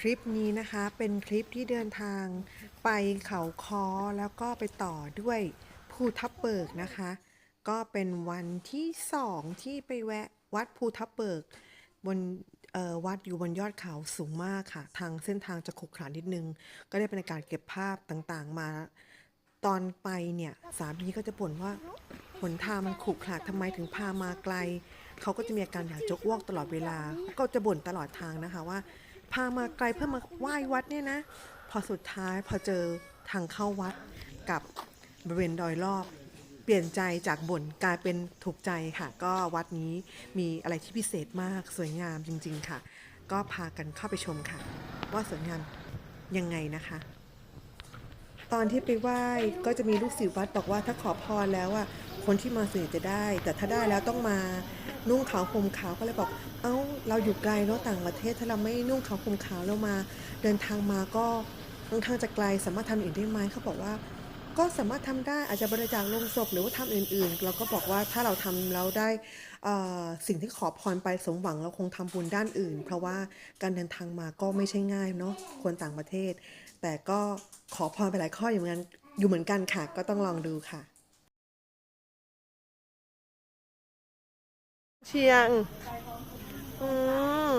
คลิปนี้นะคะเป็นคลิปที่เดินทางไปเขาคอแล้วก็ไปต่อด้วยภูทับเบิกนะคะ ก็เป็นวันที่สองที่ไปแวะวัดภูทับเบิกบนวัดอยู่บนยอดเขาสูงมากค่ะ ทางเส้นทางจะขรุขระนิดนึง ก็ได้เป็นการเก็บภาพต่างๆ มา ตอนไปเนี่ยสามีก็จะบ่นว่าหนทางมันขรุขระทำไมถึงพามาไกล เขาก็จะมีอาการอยากจะอ้วกตลอดเวลา ก็จะบ่นตลอดทางนะคะว่า พามาไกลเพื่อมาไหว้วัดเนี่ยนะ พอสุดท้ายพอเจอทางเข้าวัดกับบริเวณดอยรอบ เปลี่ยนใจจากบ่นกลายเป็นถูกใจค่ะ ก็วัดนี้มีอะไรที่พิเศษมากสวยงามจริง ๆ ค่ะ ก็พากันเข้าไปชมค่ะ ว่าสวยงามยังไงนะคะ ตอนที่ไปไหว้ก็จะมีลูกศิษย์วัดบอกว่าถ้าขอพรแล้วอะ คนที่มาเสียจะได้ แต่ถ้าได้แล้วต้องมานุ่งขาวห่มขาวก็เลยบอก เอ้าเราอยู่ไกลเนาะต่างประเทศถ้าเราไม่นุ่งขาวห่มขาวแล้วมา เดินทางมาก็ค่อนข้างจะไกลสามารถทำอย่างอื่นได้ไหมเขาบอกว่า ก็สามารถทำได้อาจจะบริจาคลงศพหรือว่าทำอื่น ๆ เราก็บอกว่าถ้าเราทำแล้วได้สิ่งที่ขอพรไปสมหวังเราคงทำบุญด้านอื่น เพราะว่าการเดินทางมาก็ไม่ใช่ง่ายเนาะคนต่างประเทศ แต่ก็ขอพรไปหลายข้ออยู่เหมือนกันอยู่เหมือนกันค่ะ ก็ต้องลองดูค่ะ เชียง อืม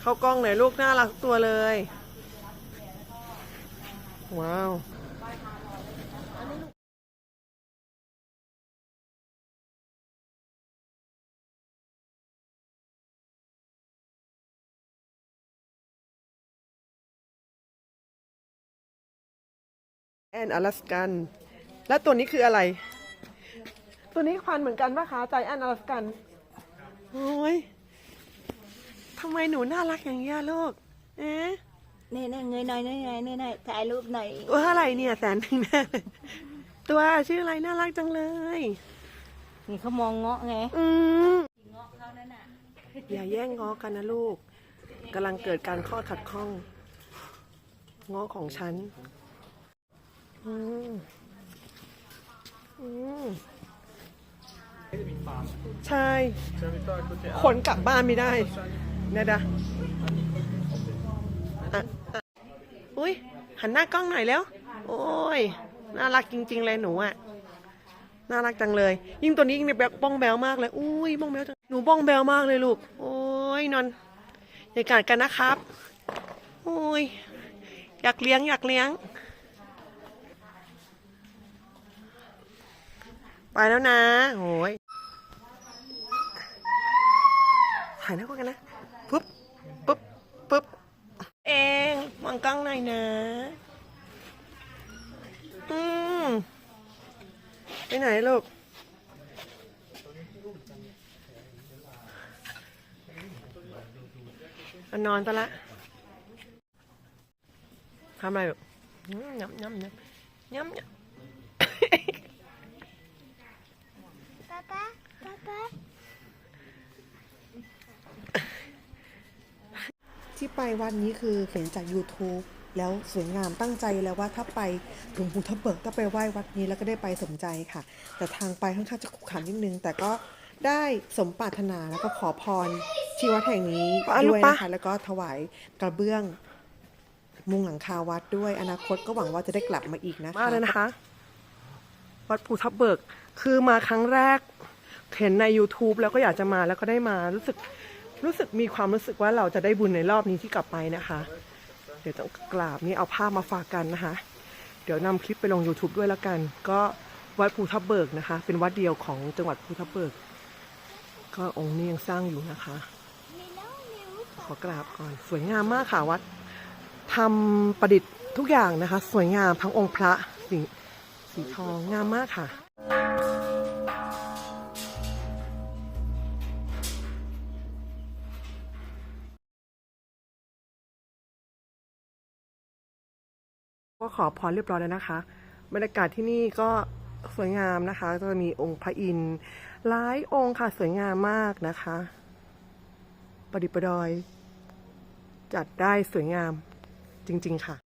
เข้ากล้องไหนลูกน่ารักตัวเลย ว้าวแอนอลาสกัน แล้วตัวนี้คืออะไร ตัวนี้ควันเหมือนกันปะคะใจแอนอลาสกัน โอ้ยทำไมหนูน่ารักอย่างเงี้ยลูก เอ๊ะนี่นี่เงยหน่อยเงยหน่อยเงยหน่อยถ่ายรูปหน่อยตัวอะไรเนี่ยแสนหนึ่งแน่เลยตัวชื่ออะไรน่ารักจังเลย นี่เขามองเงาะไงอืมเงาะเขานั่นน่ะอย่าแย่งง้อกันนะลูกกำลังเกิดการข้อขัดข้องง้อของฉัน อืมอืม ใช่ ขนกลับบ้านไม่ได้นะดะอุ้ยหันหน้ากล้องหน่อยแล้ว โอ้ย น่ารักจริง ๆ เลยหนูอะ น่ารักจังเลย ยิ่งตัวนี้ยิ่งแบบบ้องแบวมากเลย อุ้ยบ้องแบวจัง หนูบ้องแบวมากเลยลูก โอ้ยนอนอย่ากัดกันนะครับ โอ้ย อยากเลี้ยงอยากเลี้ยง ไปแล้วนะโอ้ย ถ่ายหน้ากันนะปุ๊บปุ๊บปุ๊บเองมองกล้องหน่อยนะ อืมไปไหนลูกมันนอนซะละทำอะไรลูกอืมยำยำยำยำยำป๊าป๊าป๊าป๊า ที่ไปวันนี้คือเห็นจาก YouTube แล้วสวยงามตั้งใจแล้วว่าถ้าไปถึงภูทับเบิกก็ไปไหว้วัดนี้แล้วก็ได้ไปสมใจค่ะ แต่ทางไปค่อนข้างจะขรุขระนิดนึง แต่ก็ได้สมปรารถนาแล้วก็ขอพรที่วัดแห่งนี้ด้วยนะคะแล้วก็ถวายกระเบื้อง มุงหลังคาวัดด้วยอนาคตก็หวังว่าจะได้กลับมาอีกนะคะมาเลยนะคะ วัดภูทับเบิกคือมาครั้งแรกเห็นใน YouTube แล้วก็อยากจะมาแล้วก็ได้มารู้สึก รู้สึกมีความรู้สึกว่าเราจะได้บุญในรอบนี้ที่กลับไปนะคะ เดี๋ยวต้องกราบนี่เอาภาพมาฝากกันนะคะ เดี๋ยวนำคลิปไปลง YouTube ด้วยแล้วกัน ก็วัดภูทับเบิกนะคะ เป็นวัดเดียวของจังหวัดภูทับเบิก ก็องค์นี้ยังสร้างอยู่นะคะ ขอกราบก่อนสวยงามมากค่ะวัดทำประดิษฐ์ทุกอย่างนะคะ สวยงามทั้งองค์พระสีสีทองงามมากค่ะ ก็ขอพรเรียบร้อยแล้วนะคะ บรรยากาศที่นี่ก็สวยงามนะคะ จะมีองค์พระอินทร์หลายองค์ค่ะสวยงามมากนะคะ ประดิประดอย จัดได้สวยงามจริง ๆ ค่ะ